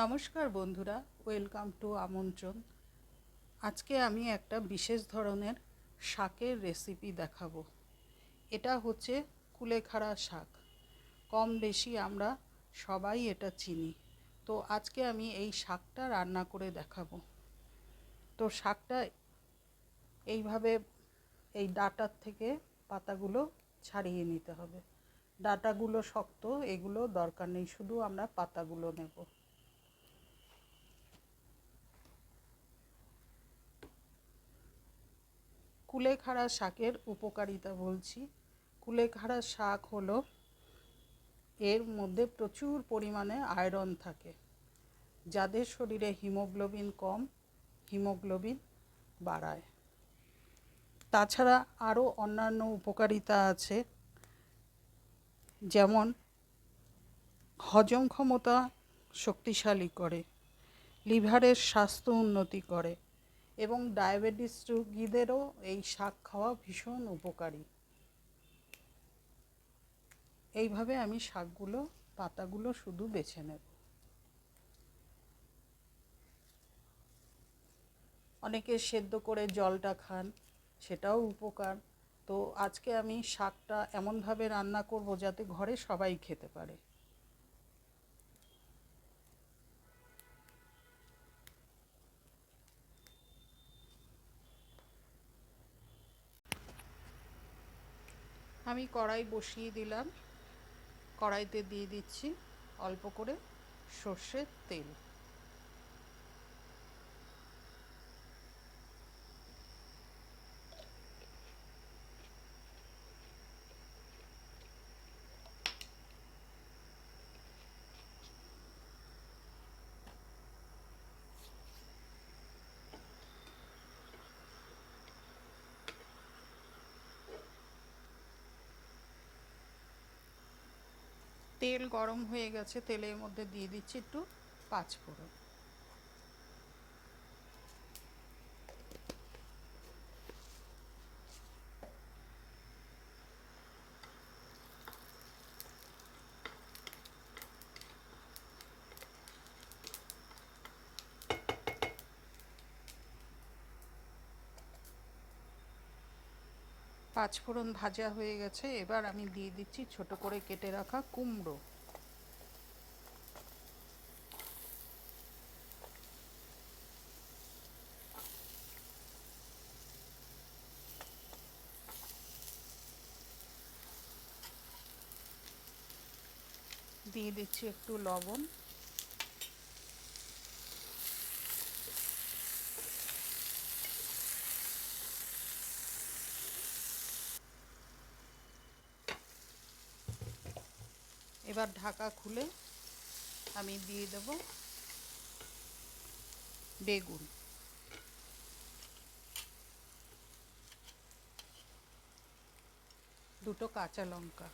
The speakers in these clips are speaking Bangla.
নমস্কার বন্ধুরা, ওয়েলকাম টু আমন্ত্রণ। আজকে আমি একটা বিশেষ ধরনের শাকের রেসিপি দেখাবো। এটা হচ্ছে কুলেখাড়া শাক। কম বেশি আমরা সবাই এটা চিনি। তো আজকে আমি এই শাকটা রান্না করে দেখাবো। তো শাকটা এইভাবে এই ডাটার থেকে পাতাগুলো ছাড়িয়ে নিতে হবে। ডাটাগুলো শক্ত, এগুলো দরকার নেই, শুধু আমরা পাতাগুলো নেব। কুলেখাড়া শাকের উপকারিতা বলছি। কুলেখাড়া শাক হলো, এর মধ্যে প্রচুর পরিমাণে আয়রন থাকে, যাদের শরীরে হিমোগ্লোবিন কম, হিমোগ্লোবিন বাড়ায়। তাছাড়া আরও অন্যান্য উপকারিতা আছে, যেমন হজম ক্ষমতা শক্তিশালী করে, লিভারের স্বাস্থ্য উন্নতি করে এবং ডায়াবেটিস রোগীদেরও এই শাক খাওয়া ভীষণ উপকারী। এইভাবে আমি শাকগুলো, পাতাগুলো শুধু বেছে নেব। অনেকে সেদ্ধ করে জলটা খান, সেটাও উপকার। তো আজকে আমি শাকটা এমনভাবে রান্না করব যাতে ঘরে সবাই খেতে পারে। আমি কড়াই বসিয়ে দিলাম। কড়াইতে দিয়ে দিচ্ছি অল্প করে সর্ষের তেল। তেল গরম হয়ে গেছে তেলের মধ্যে দিয়ে দিচ্ছি একটু পাঁচ পাঁচফোড়ন ভাজা হয়ে গেছে, এবার আমি দিয়ে দিচ্ছি ছোট করে কেটে রাখা কুমড়ো। দিয়ে দিচ্ছি একটু লবণ। এবার ঢাকা খুলে আমি দিয়ে দেব বেগুন। দুটো কাঁচা লঙ্কা।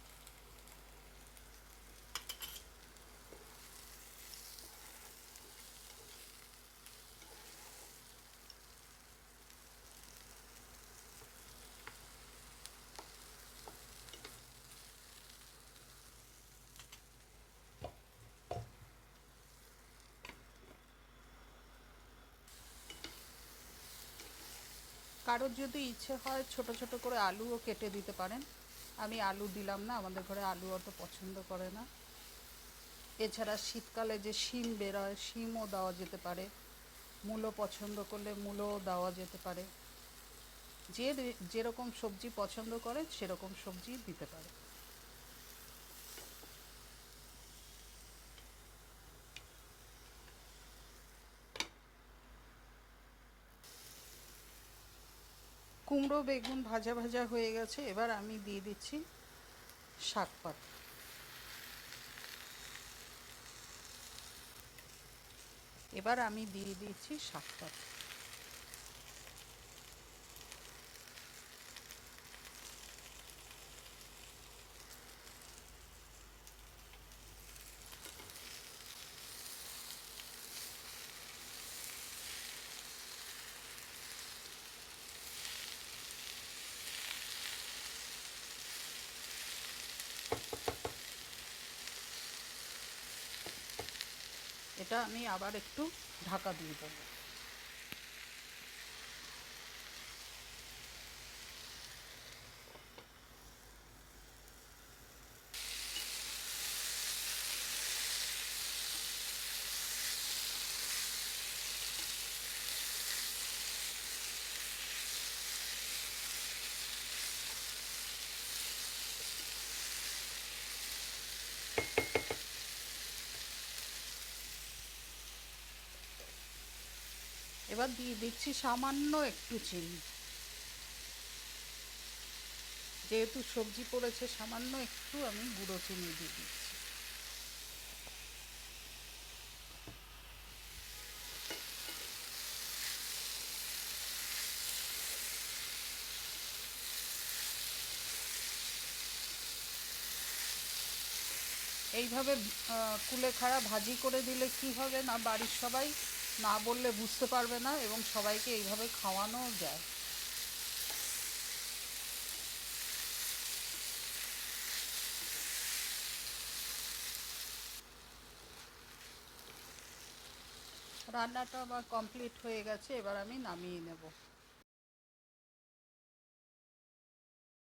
কারোর যদি ইচ্ছে হয় ছোট ছোট করে আলুও কেটে দিতে পারেন। আমি আলু দিলাম না, আমাদের ঘরে আলু অত পছন্দ করে না। এছাড়া শীতকালে যে শিম বেরোয়, শিমও দেওয়া যেতে পারে। মূলো পছন্দ করলে মূলোও দেওয়া যেতে পারে। যে যেরকম সবজি পছন্দ করে সেরকম সবজি দিতে পারে। কুমড়ো, বেগুন ভাজা ভাজা হয়ে গেছে, এবার আমি দিয়ে দিচ্ছি শাক পাত। এবার আমি দিয়ে দিচ্ছি শাক পাত। এটা আমি আবার একটু ঢাকা দিয়ে দেবো। এবার দিয়ে দিচ্ছি সামান্য একটু চিনি। যেহেতু সবজি পড়েছে, সামান্য একটু আমি গুঁড়ো চিনি দিয়ে দিচ্ছি। এইভাবে কুলেখাড়া ভাজি করে দিলে কি হবে না? বাড়ির সবাই না বললে বুঝতে পারবে না এবং সবাইকে এইভাবে খাওয়ানো যায়। রান্নাটা আমার কমপ্লিট হয়ে গেছে, এবার আমি নামিয়ে নেব।